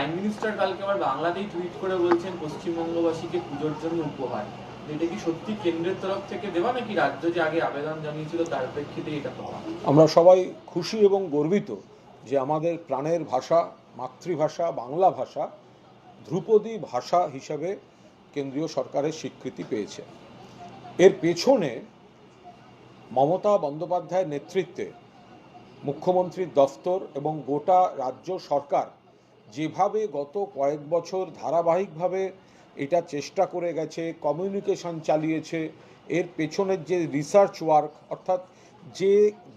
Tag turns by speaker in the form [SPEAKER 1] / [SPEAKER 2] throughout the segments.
[SPEAKER 1] Prime minister কালকে আবার বাংলাতেই টুইট করে বলছেন, পশ্চিমবঙ্গবাসীকে পুজোর জন্য উপহার। এটা কি সত্যি কেন্দ্রের তরফ থেকে দেওয়া নাকি রাজ্য যে আগে আবেদন জানিয়েছিল তার প্রেক্ষিতে এটা পাওয়া?
[SPEAKER 2] আমরা সবাই খুশি এবং গর্বিত যে আমাদের প্রাণের ভাষা, মাতৃভাষা, বাংলা ভাষা ধ্রুপদী ভাষা হিসাবে কেন্দ্রীয় সরকারের স্বীকৃতি পেয়েছে। এর পেছনে মমতা বন্দ্যোপাধ্যায়ের নেতৃত্বে মুখ্যমন্ত্রীর দফতর এবং গোটা রাজ্য সরকার যেভাবে গত কয়েক বছর ধারাবাহিকভাবে এটা চেষ্টা করে গেছে কমিউনিকেশন চালিয়েছে, এর পেছনের যে রিসার্চ ওয়ার্ক অর্থাৎ যে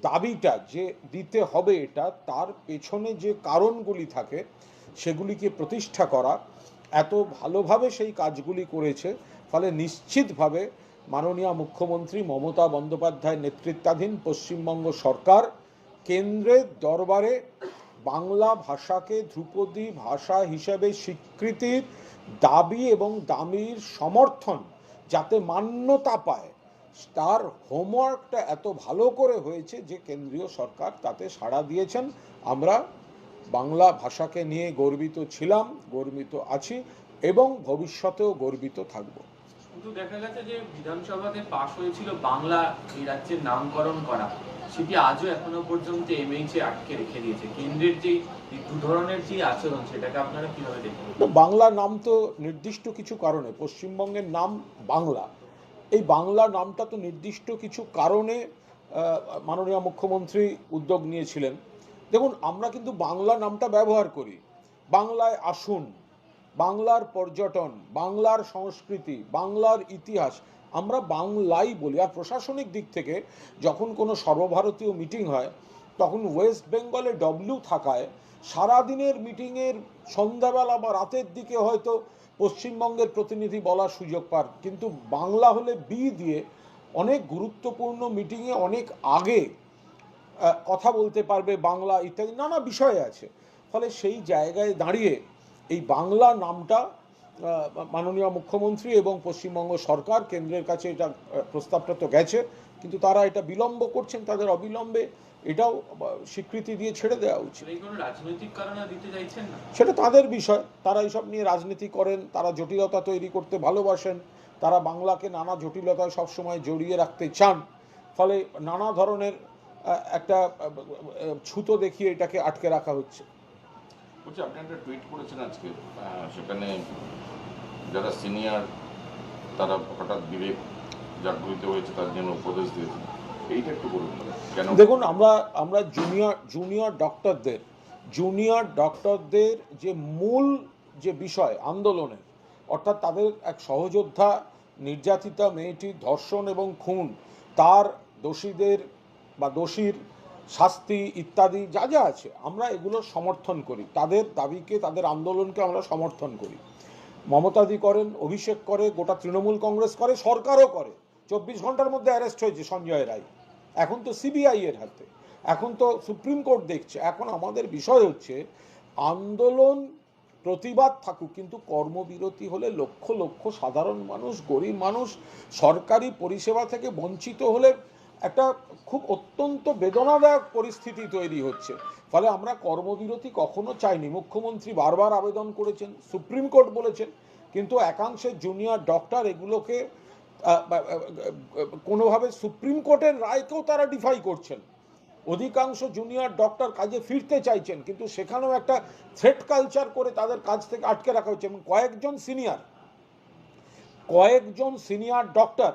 [SPEAKER 2] দাবিটা যে দিতে হবে এটা, তার পেছনে যে কারণগুলি থাকে সেগুলিকে প্রতিষ্ঠা করা, এত ভালোভাবে সেই কাজগুলি করেছে, ফলে নিশ্চিতভাবে মাননীয় মুখ্যমন্ত্রী মমতা বন্দ্যোপাধ্যায় নেতৃত্বাধীন পশ্চিমবঙ্গ সরকার কেন্দ্রের দরবারে বাংলা ভাষাকে ধ্রুপদী ভাষা হিসেবে স্বীকৃতির দাবি এবং দাবির সমর্থন যাতে মান্যতা পায়, তার হোমওয়ার্কটা এত ভালো করে হয়েছে যে কেন্দ্রীয় সরকার তাতে সাড়া দিয়েছেন। আমরা বাংলা ভাষাকে নিয়ে গর্বিত ছিলাম, গর্বিত আছি এবং ভবিষ্যতেও গর্বিত থাকব।
[SPEAKER 1] কিন্তু দেখা গেছে যে বিধানসভাতে পাশ হয়েছিল বাংলা, এই রাজ্যের নামকরণ করা। সেটি আজও এখনও পর্যন্ত এমএইচে আটকে রেখে দিয়েছে। কেন্দ্রের যে দু ধরনের যে আচরণ, সেটাকে আপনারা কীভাবে দেখবেন?
[SPEAKER 2] বাংলা নাম তো নির্দিষ্ট কিছু কারণে, পশ্চিমবঙ্গের নাম বাংলা। এই বাংলা নামটা তো নির্দিষ্ট কিছু কারণে মাননীয় মুখ্যমন্ত্রী উদ্যোগ নিয়েছিলেন। দেখুন, আমরা কিন্তু বাংলা নামটা ব্যবহার করি। বাংলায় আসুন, বাংলার পর্যটন, বাংলার সংস্কৃতি, বাংলার ইতিহাস আমরা বাংলাই বলি, আর প্রশাসনিক দিক থেকে যখন কোনো সর্বভারতীয় মিটিং হয়, তখন ওয়েস্ট বেঙ্গলে ডব্লিউ থাকায় সারাদিনের মিটিংয়ের সন্ধ্যাবেলা বা রাতের দিকে হয়তো পশ্চিমবঙ্গের প্রতিনিধি বলার সুযোগ পান। কিন্তু বাংলা হলে বি দিয়ে অনেক গুরুত্বপূর্ণ মিটিংয়ে অনেক আগে কথা বলতে পারবে বাংলা ইত্যাদি, নানা বিষয় আছে। ফলে সেই জায়গায় দাঁড়িয়ে এই বাংলা নামটা মাননীয় মুখ্যমন্ত্রী এবং পশ্চিমবঙ্গ সরকার কেন্দ্রের কাছে এটা প্রস্তাবটা তো গেছে কিন্তু তারা এটা বিলম্ব করছেন তাদের অবিলম্বে এটাও স্বীকৃতি দিয়ে ছেড়ে দেওয়া উচিত। সেটা তাদের বিষয় তারা এইসব নিয়ে রাজনীতি করেন তারা জটিলতা তৈরি করতে ভালোবাসেন তারা বাংলাকে নানা জটিলতায় সবসময় জড়িয়ে রাখতে চান ফলে নানা ধরনের একটা ছুতো দেখিয়ে এটাকে আটকে রাখা হচ্ছে।
[SPEAKER 3] বলছি, আপনি একটা টুইট করেছেন আজকে সেখানে যারা সিনিয়র, তারা হঠাৎ বিবেক জাগরিত হয়েছে, তার জন্য উপদেশ দিয়েছেন এইটা একটু বলুন, কেন?
[SPEAKER 2] দেখুন, আমরা আমরা জুনিয়র জুনিয়র ডক্টরদের জুনিয়র ডক্টরদের যে মূল যে বিষয়, আন্দোলনের, অর্থাৎ তাদের এক সহযোদ্ধা, নির্যাতিতা মেয়েটির ধর্ষণ এবং খুন, তার দোষীদের বা দোষীর শাস্তি ইত্যাদি যা যা আছে, আমরা এগুলো সমর্থন করি। তাদের দাবিকে, তাদের আন্দোলনকে আমরা সমর্থন করি। মমতাদি করেন, অভিষেক করে, গোটা তৃণমূল কংগ্রেস করে, সরকারও করে। চব্বিশ ঘণ্টার মধ্যে অ্যারেস্ট হয়েছে সঞ্জয় রায়। এখন তো সিবিআই এর হাতে। এখন তো সুপ্রিম কোর্ট দেখছে। এখন আমাদের বিষয় হচ্ছে, আন্দোলন প্রতিবাদ থাকুক, কিন্তু কর্মবিরতি হলে লক্ষ লক্ষ সাধারণ মানুষ, গরিব মানুষ, সরকারি পরিষেবা থেকে বঞ্চিত হলে একটা খুব অত্যন্ত বেদনাদায়ক পরিস্থিতি তৈরি হচ্ছে। ফলে আমরা কর্মবিরতি কখনো চাইনি। মুখ্যমন্ত্রী বারবার আবেদন করেছেন, সুপ্রিম কোর্ট বলেছেন, কিন্তু একাংশের জুনিয়র ডক্টর এগুলোকে কোনোভাবে সুপ্রিম কোর্টের রায়কেও তারা ডিফাই করছেন। অধিকাংশ জুনিয়র ডক্টর কাজে ফিরতে চাইছেন, কিন্তু সেখানেও একটা থ্রেট কালচার করে তাদের কাজ থেকে আটকে রাখা হচ্ছে। এবং কয়েকজন সিনিয়র কয়েকজন সিনিয়র ডক্টর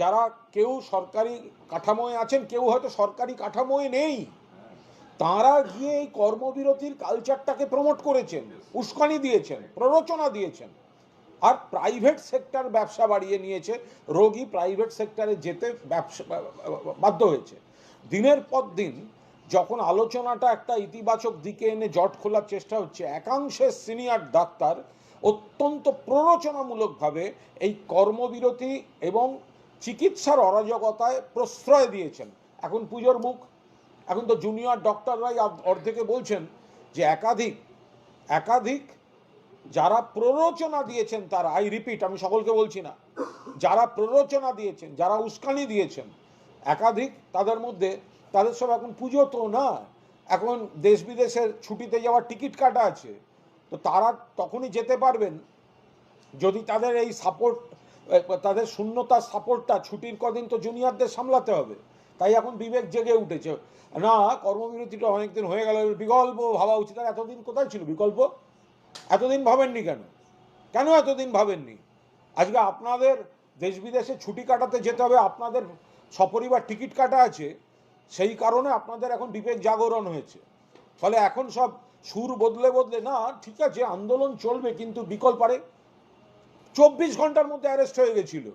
[SPEAKER 2] যারা কেউ সরকারি কাঠামোয় আছেন, কেউ হয়তো সরকারি কাঠামোয় নেই, তারা গিয়ে এই কর্মবিরতির কালচারটাকে প্রমোট করেছেন, উস্কানি দিয়েছেন, প্ররোচনা দিয়েছেন। আর প্রাইভেট সেক্টর ব্যবসা বাড়িয়ে নিয়েছে, রোগী প্রাইভেট সেক্টরে যেতে ব্যবসা বাধ্য হয়েছে। দিনের পর দিন যখন আলোচনাটা একটা ইতিবাচক দিকে এনে জট খোলার চেষ্টা হচ্ছে, একাংশের সিনিয়র ডাক্তার অত্যন্ত প্ররোচনামূলকভাবে এই কর্মবিরতি এবং চিকিৎসার অরাজকতায় প্রশ্রয় দিয়েছেন। এখন পুজোর মুখ, এখন তো জুনিয়র ডক্টররাই অর্ধেকে বলছেন যে একাধিক একাধিক যারা প্ররোচনা দিয়েছেন তারা আই রিপিট আমি সকলকে বলছি না, যারা প্ররোচনা দিয়েছেন, যারা উস্কানি দিয়েছেন, একাধিক তাদের মধ্যে, তাদের সব এখন পুজো তো না, এখন দেশ বিদেশের ছুটিতে যাওয়ার টিকিট কাটা আছে, তো তারা তখনই যেতে পারবেন, যদি তাদের এই সাপোর্ট তাদের শূন্যতার সাপোর্টটা ছুটির কদিন তো জুনিয়রদের সামলাতে হবে। তাই এখন বিবেক জেগে উঠেছে। না, কর্মবিরতিটা অনেকদিন হয়ে গেল। বিকল্প ভাবা উচিত। আর এতদিন কোথায় ছিল বিকল্প? এতদিন ভাবেননি কেন? কেন এতদিন ভাবেননি? আজকে আপনাদের দেশ বিদেশে ছুটি কাটাতে যেতে হবে। আপনাদের সপরিবার টিকিট কাটা আছে। সেই কারণে আপনাদের এখন বিবেক জাগরণ হয়েছে। ফলে এখন সব সুর বদলে বদলে, না, ঠিক আছে, আন্দোলন চলবে, কিন্তু বিকল্প পারে চব্বিশ ঘণ্টার মধ্যে অ্যারেস্ট হয়ে গেছিল।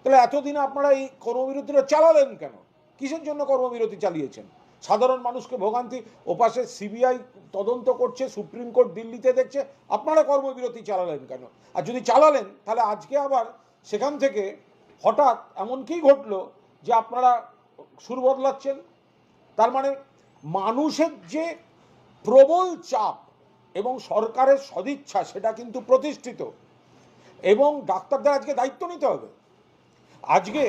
[SPEAKER 2] তাহলে এতদিন আপনারা এই কর্মবিরতিটা চালালেন কেন? কিসের জন্য কর্মবিরতি চালিয়েছেন? সাধারণ মানুষকে ভোগান্তি, ওপাশে সিবিআই তদন্ত করছে, সুপ্রিম কোর্ট দিল্লিতে দেখছে, আপনারা কর্মবিরতি চালালেন কেন? আর যদি চালালেন, তাহলে আজকে আবার সেখান থেকে হঠাৎ এমন কি ঘটলো যে আপনারা সুর বদলাচ্ছেন। তার মানে মানুষের যে প্রবল চাপ এবং সরকারের সদিচ্ছা, সেটা কিন্তু প্রতিষ্ঠিত। এবং ডাক্তারদের আজকে দায়িত্ব নিতে হবে। আজকে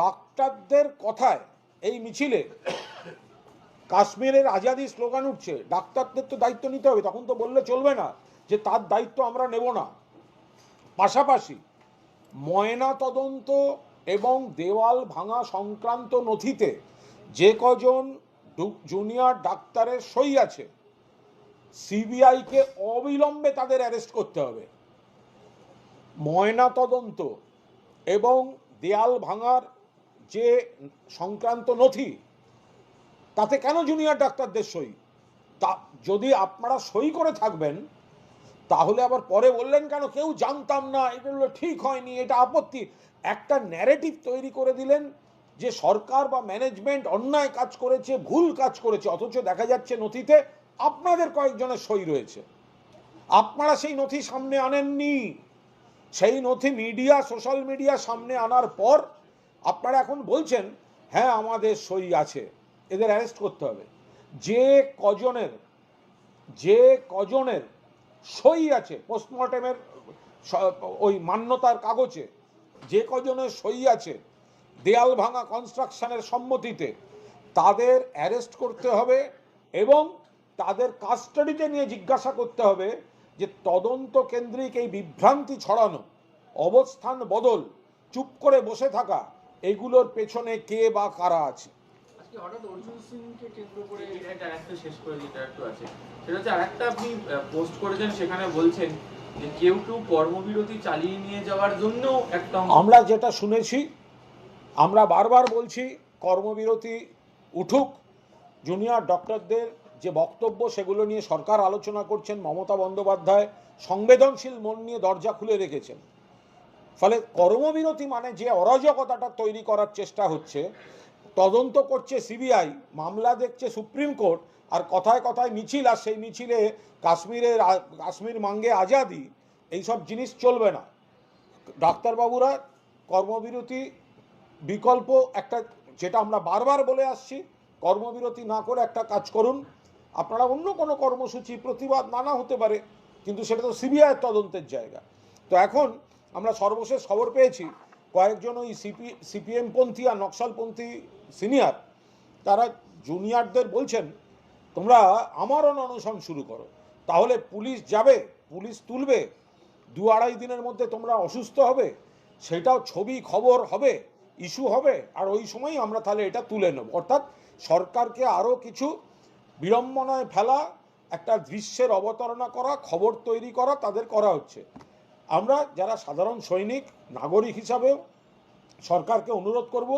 [SPEAKER 2] ডাক্তারদের কথায় এই মিছিলে কাশ্মীরের আজাদি স্লোগান উঠছে, ডাক্তারদের তো দায়িত্ব নিতে হবে, তখন তো বললে চলবে না যে তার দায়িত্ব আমরা নেব না। পাশাপাশি ময়না তদন্ত এবং দেওয়াল ভাঙা সংক্রান্ত নথিতে যে কজন জুনিয়র ডাক্তারের সই আছে, সিবিআইকে অবিলম্বে তাদের অ্যারেস্ট করতে হবে। ময়না তদন্ত এবং দেয়াল ভাঙার যে সংক্রান্ত নথি, তাতে কেন জুনিয়র ডাক্তারদের সই? তা যদি আপনারা সই করে থাকবেন, তাহলে আবার পরে বললেন কেন? কেউ জানতাম না, এটা হলো ঠিক হয়নি, এটা আপত্তি। একটা ন্যারেটিভ তৈরি করে দিলেন যে সরকার বা ম্যানেজমেন্ট অন্যায় কাজ করেছে, ভুল কাজ করেছে, অথচ দেখা যাচ্ছে নথিতে আপনাদের কয়েকজনের সই রয়েছে। আপনারা সেই নথি সামনে আনেননি। সেই নথি মিডিয়া, সোশ্যাল মিডিয়া সামনে আনার পর আপনারা এখন বলছেন হ্যাঁ আমাদের সই আছে, এদের অ্যারেস্ট করতে হবে। যে কজনের যে কজনের সই আছে, পোস্টমর্টেমের ওই মান্যতার কাগজে, যে কজনের সই আছে, দেয়াল ভাঙা কনস্ট্রাকশনের সম্মতিতে, তাদের অ্যারেস্ট করতে হবে এবং তাদের কাস্টাডিতে নিয়ে জিজ্ঞাসা করতে হবে যে তদন্ত কেন্দ্রিক এই বিভ্রান্তি ছড়ানো অবস্থান বদল চুপ করে বসে থাকা এগুলোর পেছনে কে বা কারা আছে?
[SPEAKER 4] হঠাৎ অর্জুন সিংকে কেন্দ্র করে
[SPEAKER 1] এটা এটা শেষ করে যেটা একটু আছে সেটা হচ্ছে আরেকটা আপনি পোস্ট করেছেন সেখানে বলছেন যে কেউ কেউ কর্মবিরতি চালিয়ে নিয়ে যাওয়ার জন্য একটা
[SPEAKER 2] আমরা যেটা শুনেছি আমরা বারবার বলছি কর্মবিরতি উঠুক জুনিয়র ডক্টরদের যে বক্তব্য সেগুলো নিয়ে সরকার আলোচনা করছেন মমতা বন্দ্যোপাধ্যায়, সংবেদনশীল মন নিয়ে দরজা খুলে রেখেছেন। ফলে কর্মবিরতি মানে যে অরাজকতাটা তৈরি করার চেষ্টা হচ্ছে, তদন্ত করছে সিবিআই, মামলা দেখছে সুপ্রিম কোর্ট, আর কথায় কথায় মিছিল, আর সেই মিছিলে কাশ্মীরের কাশ্মীর মাঙ্গে আজাদি, এইসব জিনিস চলবে না। ডাক্তারবাবুরা, কর্মবিরতি বিকল্প একটা, যেটা আমরা বারবার বলে আসছি, কর্মবিরতি না করে একটা কাজ করুন আপনারা অন্য কোনো কর্মসূচি, প্রতিবাদ নানা হতে পারে, কিন্তু সেটা তো সিবিআই তদন্তের জায়গা। তো এখন আমরা সর্বশেষ খবর পেয়েছি, কয়েকজন ওই সিপি সিপিএম পন্থী আর নকশালপন্থী সিনিয়র, তারা জুনিয়রদের বলছেন, তোমরা আমারও অনশন শুরু করো। তাহলে পুলিশ যাবে, পুলিশ তুলবে, দু আড়াই দিনের মধ্যে তোমরা অসুস্থ হবে, সেটাও ছবি খবর হবে, ইস্যু হবে, আর ওই সময় আমরা তাহলে এটা তুলে নেব। অর্থাৎ সরকারকে আরও কিছু বিড়ম্বনায় ফেলা, একটা দৃশ্যের অবতারণা করা, খবর তৈরি করা তাদের করা হচ্ছে। আমরা যারা সাধারণ সৈনিক, নাগরিক হিসাবেও সরকারকে অনুরোধ করব,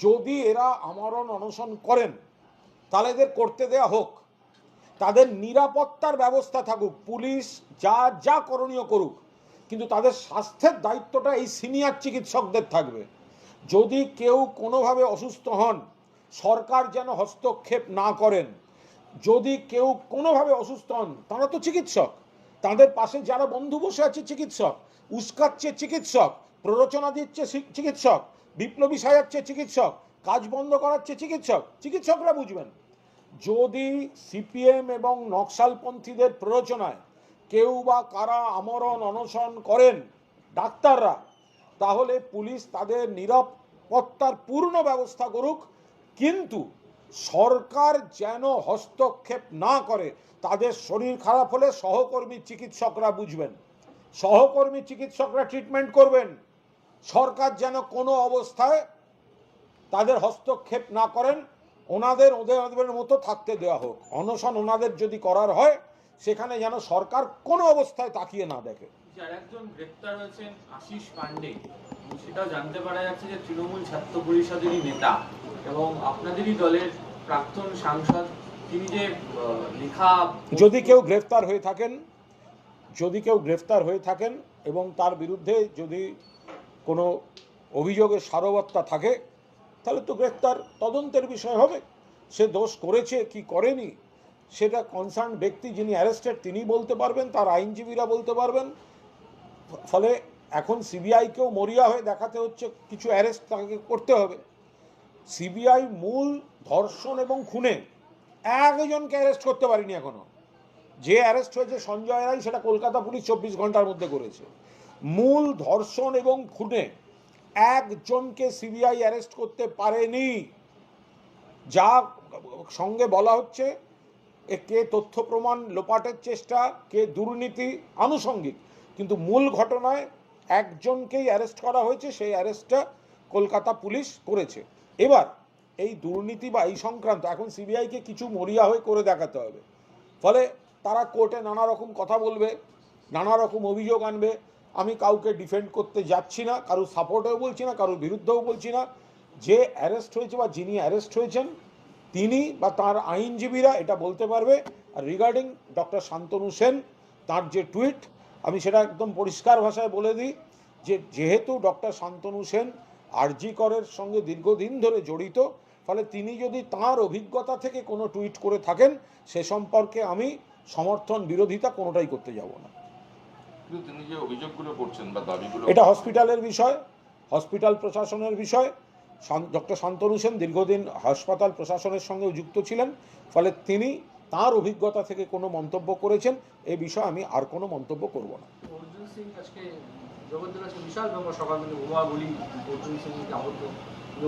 [SPEAKER 2] যদি এরা আমরণ অনশন করেন, তাহলে এদের করতে দেয়া হোক। তাদের নিরাপত্তার ব্যবস্থা থাকুক, পুলিশ যা যা করণীয় করুক, কিন্তু তাদের স্বাস্থ্যের দায়িত্বটা এই সিনিয়র চিকিৎসকদের থাকবে। যদি কেউ কোনোভাবে অসুস্থ হন, সরকার যেন হস্তক্ষেপ না করেন যদি কেউ কোনোভাবে অসুস্থ হন, তারা তো চিকিৎসক। তাদের পাশে যারা বন্ধু বসে আছে চিকিৎসক, উস্কাচ্ছে চিকিৎসক, প্ররোচনা দিচ্ছে চিকিৎসক, বিপ্লবী সাজাচ্ছে চিকিৎসক, কাজ বন্ধ করাচ্ছে চিকিৎসক, চিকিৎসকরা বুঝবেন। যদি সিপিএম এবং নকশালপন্থীদের প্ররোচনায় কেউ বা কারা আমরণ, অনশন করেন ডাক্তাররা, তাহলে পুলিশ তাদের নিরাপত্তার পূর্ণ ব্যবস্থা করুক, কিন্তু সরকার যেন হস্তক্ষেপ না করে, তাদের শরীর খারাপ হলে সহকর্মী চিকিৎসকরা বুঝবেন। সহকর্মী চিকিৎসকরা ট্রিটমেন্ট করবেন। সরকার যেন কোনো অবস্থায় তাদের হস্তক্ষেপ না করেন, ওনাদের ওদের মতো থাকতে দেওয়া হোক। অনশন ওনাদের যদি করার হয়, সেখানে যেন সরকার কোনো অবস্থায় তাকিয়ে না দেখে।
[SPEAKER 1] একজন গ্রেপ্তার হয়েছেন আশিস পান্ডে। সেটাও জানতে পারা যাচ্ছে যে তৃণমূল ছাত্র পরিষদেরই নেতা এবং আপনাদেরই দলের প্রাক্তন সাংসদ, তিনি যে লেখা
[SPEAKER 2] যদি কেউ গ্রেফতার হয়ে থাকেন, যদি কেউ গ্রেফতার হয়ে থাকেন এবং তার বিরুদ্ধে যদি কোনো অভিযোগের সারবত্তা থাকে, তাহলে তো গ্রেফতার তদন্তের বিষয় হবে। সে দোষ করেছে কি করেনি, সেটা কনসার্ন ব্যক্তি যিনি অ্যারেস্টেড তিনি বলতে পারবেন, তার আইনজীবীরা বলতে পারবেন। ফলে এখন সিবিআইকেও মরিয়া হয়ে দেখাতে হচ্ছে, কিছু অ্যারেস্ট তাকে করতে হবে। সিবিআই মূল ধর্ষণ এবং খুনে একজনকে অ্যারেস্ট করতে পারিনি এখনও। যে অ্যারেস্ট হয়েছে সঞ্জয় রায়, সেটা কলকাতা পুলিশ চব্বিশ ঘণ্টার মধ্যে করেছে। মূল ধর্ষণ এবং খুনে একজনকে সিবিআই অ্যারেস্ট করতে পারেনি। যা সঙ্গে বলা হচ্ছে কে তথ্য প্রমাণ লোপাটের চেষ্টা, কে দুর্নীতি আনুষঙ্গিক। কিন্তু মূল ঘটনায় একজনকেই অ্যারেস্ট করা হয়েছে, সেই অ্যারেস্টটা কলকাতা পুলিশ করেছে। এবার এই দুর্নীতি বা এই সংক্রান্ত, এখন সিবিআইকে কিছু মরিয়া হয়ে করে দেখাতে হবে। ফলে তারা কোর্টে নানা রকম কথা বলবে নানা রকম অভিযোগ আনবে। আমি কাউকে ডিফেন্ড করতে যাচ্ছি না, কারোর সাপোর্টেও বলছি না, কারোর বিরুদ্ধেও বলছি না। যে অ্যারেস্ট হয়েছে বা যিনি অ্যারেস্ট হয়েছেন, তিনি বা তার আইনজীবীরা এটা বলতে পারবে। আর রিগার্ডিং ডক্টর শান্তনু সেন, তার যে টুইট আমি সেটা একদম পরিষ্কার ভাষায় বলে দিই যে যেহেতু ডক্টর শান্তনু সেন আরজি করের সঙ্গে দীর্ঘদিন ধরে জড়িত ফলে তিনি যদি তার অভিজ্ঞতা থেকে কোনো টুইট করে থাকেন সে সম্পর্কে আমি সমর্থন বিরোধিতা কোনোটাই করতে যাব না।
[SPEAKER 3] তিনি যে অভিযোগগুলো করছেন বা দাবিগুলো
[SPEAKER 2] এটা হসপিটালের বিষয় হসপিটাল প্রশাসনের বিষয়। ডক্টর শান্তনু সেন দীর্ঘদিন হাসপাতাল প্রশাসনের সঙ্গেও যুক্ত ছিলেন ফলে তিনি তার অভিজ্ঞতা থেকে কোনো মন্তব্য করেছেন এ বিষয়ে আমি আর কোনো মন্তব্য করব না।
[SPEAKER 4] অর্জুন সিং আজকে বিশাল সকাল থেকে অর্জুন সিংকে আহত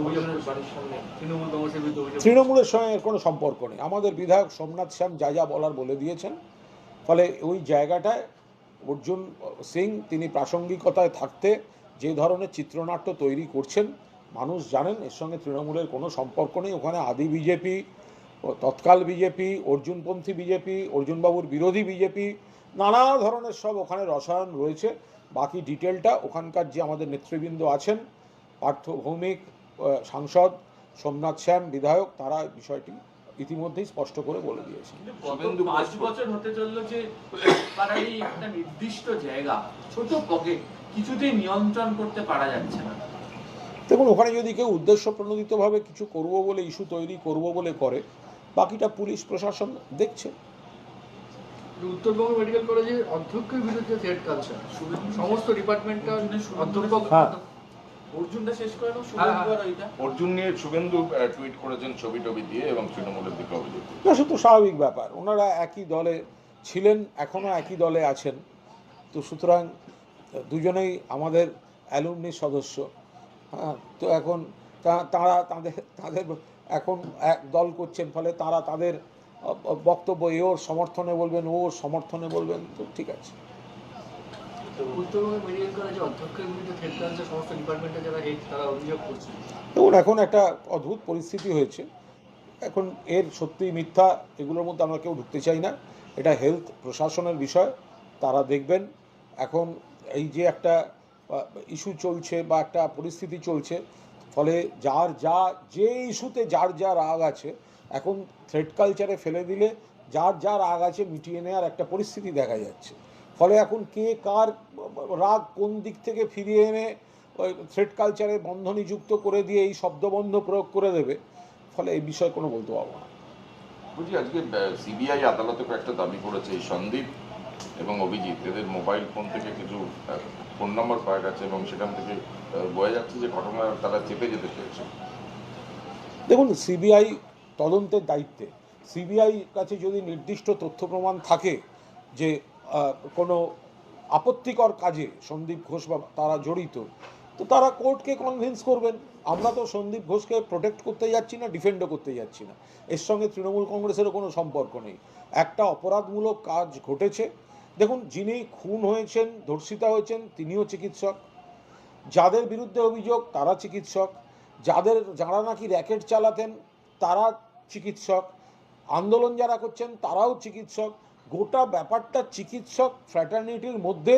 [SPEAKER 4] অভিযোগ বাড়ির সামনে। তৃণমূল কংগ্রেসের বিরুদ্ধে অভিযোগ
[SPEAKER 2] তৃণমূলের সঙ্গে এর কোনো সম্পর্ক নেই। আমাদের বিধায়ক সোমনাথ শ্যাম যা যা বলার বলে দিয়েছেন। ফলে ওই জায়গাটায় অর্জুন সিং তিনি প্রাসঙ্গিকতায় থাকতে যে ধরনের চিত্রনাট্য তৈরি করছেন মানুষ জানেন এর সঙ্গে তৃণমূলের কোনো সম্পর্ক নেই। ওখানে আদি বিজেপি তৎকাল বিজেপি অর্জুনপন্থী বিজেপি অর্জুনবাবুর বিরোধী বিজেপি নানা ধরনের সব ওখানে রসায়ন রয়েছে। বাকি ডিটেলটা ওখানকার যে আমাদের নেতৃবৃন্দ আছেন পার্থ ভৌমিক সাংসদ সোমনাথ শ্যাম বিধায়ক তারা বিষয়টি ইতিমধ্যেই স্পষ্ট করে বলে দিয়েছেন।
[SPEAKER 1] পাঁচ বছর হতে চলল যে পাড়ারই একটা নির্দিষ্ট জায়গা ছোট পকেট কিছুতেই নিয়ন্ত্রণ করতে পারা যাচ্ছে না।
[SPEAKER 2] দেখুন ওখানে যদি কেউ উদ্দেশ্য প্রণোদিতভাবে কিছু করব বলে ইস্যু তৈরি করব বলে করে বাকিটা পুলিশ প্রশাসন দেখছে।
[SPEAKER 4] উত্তরবঙ্গ মেডিকেল কলেজের অধ্যক্ষের বিরুদ্ধে থ্রেড কালচার সমস্ত ডিপার্টমেন্টাল অধ্যক্ষ
[SPEAKER 2] হ্যাঁ।
[SPEAKER 1] অর্জুনটা শেষ করে
[SPEAKER 4] হ্যাঁ,
[SPEAKER 1] ওইটা
[SPEAKER 3] অর্জুন নিয়ে শুভেন্দু টুইট করেছেন ছবি টবি দিয়ে এবং তৃণমূলের দিকে অভিযোগ
[SPEAKER 2] না সে তো স্বাভাবিক ব্যাপার। ওনারা একই দলে ছিলেন এখনও একই দলে আছেন। তো সুতরাং দুজনেই আমাদের অ্যালুমনি সদস্য। হ্যাঁ তো এখন তা- তারা তাদের তাদের এখন এক দল করছেন ফলে তারা তাদের বক্তব্য এ ওর সমর্থনে বলবেন ওর সমর্থনে বলবেন তো ঠিক আছে। দেখুন এখন একটা অদ্ভুত পরিস্থিতি হয়েছে। এখন এর সত্যি মিথ্যা এগুলোর মধ্যে আমরা কেউ ঢুকতে চাই না। এটা হেলথ প্রশাসনের বিষয় তারা দেখবেন। এখন এই যে একটা ইস্যু চলছে বা একটা পরিস্থিতি চলছে ফলে যার যা, যে ইস্যুতে যার যা রাগ আছে, এখন থ্রেড কালচারে ফেলে দিলে যার যা রাগ আছে মিটিয়ে নেওয়ার একটা পরিস্থিতি দেখা যাচ্ছে। ফলে এখন কে কার রাগ কোন দিক থেকে ফিরিয়ে এনে ওই থ্রেড কালচারে বন্ধ নিযুক্ত করে দিয়ে এই শব্দবন্ধ প্রয়োগ করে দেবে, ফলে এই বিষয়ে কোনো বলতে পারব না।
[SPEAKER 3] বলছি আজকে সিবিআই আদালতে কয়েকটা দাবি করেছে সন্দীপ এবং অভিজিৎ, এদের মোবাইল ফোন থেকে কিছু ফোন নম্বর পাওয়া গেছে এবং সেখান থেকে বোঝা যাচ্ছে যে ঘটনা তারা চেপে যেতে চেয়েছে
[SPEAKER 2] দেখুন, সিবিআই তদন্তের দায়িত্বে। সিবিআই কাছে যদি নির্দিষ্ট তথ্য প্রমাণ থাকে যে কোনো আপত্তিকর কাজে সন্দীপ ঘোষ বা তারা জড়িত, তো তারা কোর্টকে কনভিন্স করবেন। আমরা তো সন্দীপ ঘোষকে প্রোটেক্ট করতে যাচ্ছি না ডিফেন্ডও করতে যাচ্ছি না। এর সঙ্গে তৃণমূল কংগ্রেসেরও কোনো সম্পর্ক নেই। একটা অপরাধমূলক কাজ ঘটেছে দেখুন, যিনি খুন হয়েছেন, ধর্ষিতা হয়েছেন, তিনিও চিকিৎসক। যাদের বিরুদ্ধে অভিযোগ, তারা চিকিৎসক। যাদের যারা নাকি র্যাকেট চালাতেন, তারা চিকিৎসক। আন্দোলন যারা করছেন, তারাও চিকিৎসক। গোটা ব্যাপারটা চিকিৎসক ফ্র্যাটার্নিটির মধ্যে,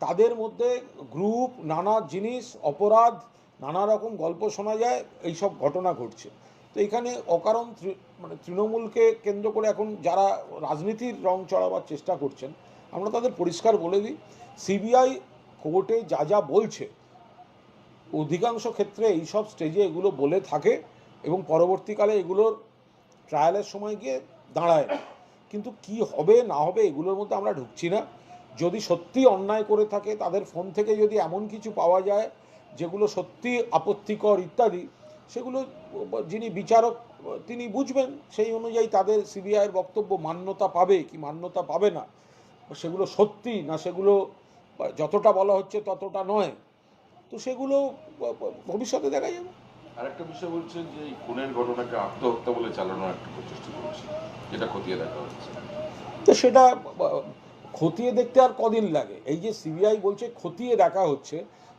[SPEAKER 2] তাদের মধ্যে গ্রুপ, নানা জিনিস, অপরাধ, নানা রকম গল্প শোনা যায়, এইসব ঘটনা ঘটছে। তো এখানে অকারণ মানে তৃণমূলকে কেন্দ্র করে এখন যারা রাজনীতির রং চড়াবার চেষ্টা করছেন আমরা তাদের পরিষ্কার বলে দিই, সিবিআই কোর্টে যা যা বলছে, অধিকাংশ ক্ষেত্রে এইসব স্টেজে এগুলো বলে থাকে এবং পরবর্তীকালে এগুলোর ট্রায়ালের সময় গিয়ে দাঁড়ায়। কিন্তু কি হবে, না হবে এগুলোর মধ্যে আমরা ঢুকছি না যদি সত্যি অন্যায় করে থাকে, তাদের ফোন থেকে যদি এমন কিছু পাওয়া যায়, যেগুলো সত্যি আপত্তিকর ইত্যাদি, সেগুলো যিনি বিচারক, তিনি বুঝবেন, সেই অনুযায়ী তাদের সিবিআইয়ের বক্তব্য মান্যতা পাবে কি মান্যতা পাবে না সেগুলো সত্যি না সেগুলো যতটা বলা হচ্ছে ততটা নয়। তো সেগুলো ভবিষ্যতে দেখা যাবে।
[SPEAKER 3] আরেকটা বিষয় বলছেন যে এই খুনের ঘটনাকে আত্মহত্যা বলে চালানোর একটা প্রচেষ্টা চলছে যেটা খতিয়ে দেখা হচ্ছে।
[SPEAKER 2] তো সেটা খতিয়ে দেখতে আর কদিন লাগে। এই যে সিবিআই বলছে খতিয়ে দেখা হচ্ছে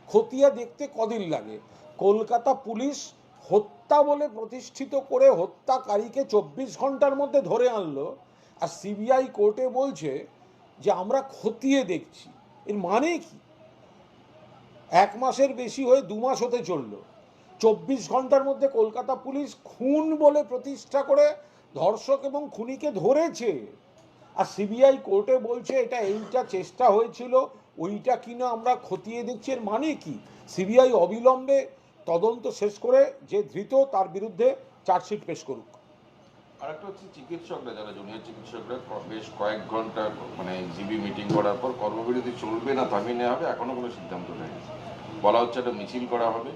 [SPEAKER 2] খতিয়ে দেখতে কদিন লাগে? কলকাতা পুলিশ হত্যা বলে প্রতিষ্ঠিত করে হত্যাকারীকে চব্বিশ ঘণ্টার মধ্যে ধরে আনলো আর সিবিআই কোর্টে বলছে যে আমরা খতিয়ে দেখছি। এর মানে কি? এক মাসের বেশি হয়ে দু মাস হতে চলল। চব্বিশ ঘণ্টার মধ্যে কলকাতা পুলিশ খুন বলে প্রতিষ্ঠা করে ধর্ষক এবং খুনিকে ধরেছে। আর সিবিআই কোর্টে বলছে, এটা এইটা চেষ্টা হয়েছিল, ওইটা কিনা আমরা খতিয়ে দেখছি। এর মানে কি? সিবিআই অবিলম্বে তদন্ত শেষ করে যে ধৃত তার বিরুদ্ধে চার্জশিট পেশ করুক।
[SPEAKER 3] আরেকটা হচ্ছে চিকিৎসকরা, যারা জুনিয়র চিকিৎসকরা বেশ কয়েক ঘণ্টা মানে জিবি মিটিং করার পর কর্মবিরতি চলবে না, থামিয়ে নেওয়া হবে, এখনও কোনো সিদ্ধান্ত নেই। বলা হচ্ছে একটা মিছিল করা হবে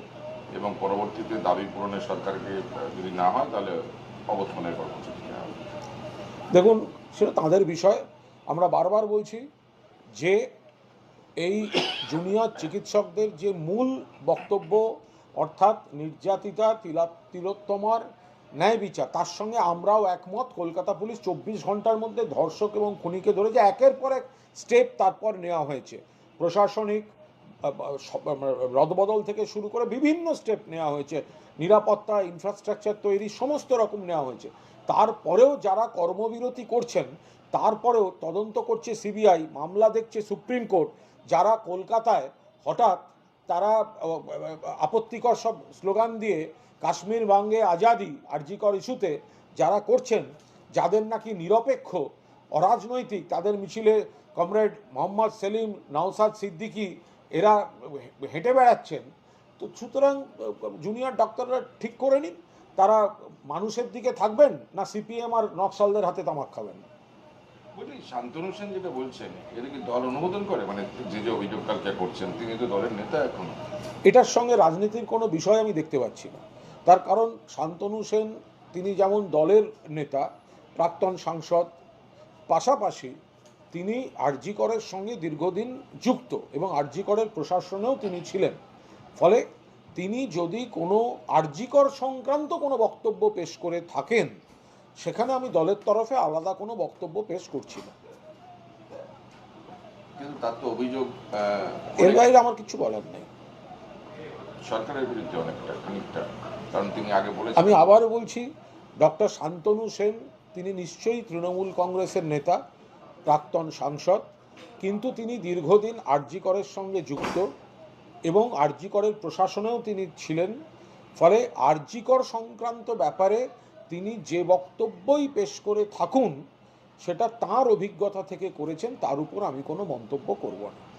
[SPEAKER 3] এবং পরবর্তীতে দাবি পূরণে সরকারকে যদি না হয়, তাহলে অবস্থানের কর্মসূচি নেওয়া হবে।
[SPEAKER 2] দেখুন, সেটা তাদের বিষয়। আমরা বারবার বলছি যে এই জুনিয়র চিকিৎসকদের যে মূল বক্তব্য, অর্থাৎ নির্যাতিতা, তিলা, তিলোত্তমার ন্যায় বিচার। তার সঙ্গে আমরাও একমত, কলকাতা পুলিশ চব্বিশ ঘণ্টার মধ্যে ধর্ষক এবং খুনিকে ধরেছে। একের পর এক স্টেপ তারপর নেওয়া হয়েছে। প্রশাসনিক রদবদল থেকে শুরু করে বিভিন্ন স্টেপ নেওয়া হয়েছে। নিরাপত্তা ইনফ্রাস্ট্রাকচার তৈরি, সমস্ত রকম নেওয়া হয়েছে। তারপরেও যারা কর্মবিরতি করছেন, তারপরেও তদন্ত করছে সিবিআই, মামলা দেখছে সুপ্রিম কোর্ট, যারা কলকাতায় হঠাৎ তারা আপত্তিকর সব স্লোগান দিয়ে কাশ্মীর বাঙ্গে আজাদি আরজিকর ইস্যুতে যারা করছেন যাদের নাকি নিরপেক্ষ অরাজনৈতিক তাদের মিছিলে কমরেড মোহাম্মদ সেলিম নওসাদ সিদ্দিকী এরা হেঁটে বেড়াচ্ছেন তো সুতরাং জুনিয়র ডক্টররা ঠিক করে নিন তারা মানুষের দিকে থাকবেন না সিপিএম আর নকশালদের হাতে তামাক খাবেন?
[SPEAKER 3] বলি শান্তনু সেন যেটা বলছেন এটা কি দল অনুমোদন করে? মানে যে যে অভিযোগ কালকে করছেন তিনি তো দলের নেতা এখনও।
[SPEAKER 2] এটার সঙ্গে রাজনীতির কোনো বিষয় আমি দেখতে পাচ্ছি না। তার কারণ শান্তনু সেন তিনি যেমন দলের নেতা প্রাক্তন সাংসদ পাশাপাশি তিনি আরজিকরের সঙ্গে দীর্ঘদিন যুক্ত এবং আরজিকরের প্রশাসনেও তিনি ছিলেন। ফলে তিনি যদি কোনো আরজিকর সংক্রান্ত কোনো বক্তব্য পেশ করে থাকেন সেখানে আমি দলের তরফে আলাদা কোনো বক্তব্য পেশ করছি না।
[SPEAKER 3] অভিযোগ
[SPEAKER 2] এর বাইরে আমার কিছু বলার নেই।
[SPEAKER 3] সরকারের বিরুদ্ধে অনেকটা খানিকটা। কারণ তিনি আগে
[SPEAKER 2] আমি আবারও বলছি, ডক্টর শান্তনু সেন, তিনি নিশ্চয়ই তৃণমূল কংগ্রেসের নেতা, প্রাক্তন সাংসদ, কিন্তু তিনি দীর্ঘদিন আরজিকরের সঙ্গে যুক্ত এবং আরজিকরের প্রশাসনেও তিনি ছিলেন। ফলে আরজিকর সংক্রান্ত ব্যাপারে তিনি যে বক্তব্যই পেশ করে থাকুন, সেটা তার অভিজ্ঞতা থেকে করেছেন, তার উপর আমি কোনো মন্তব্য করব না।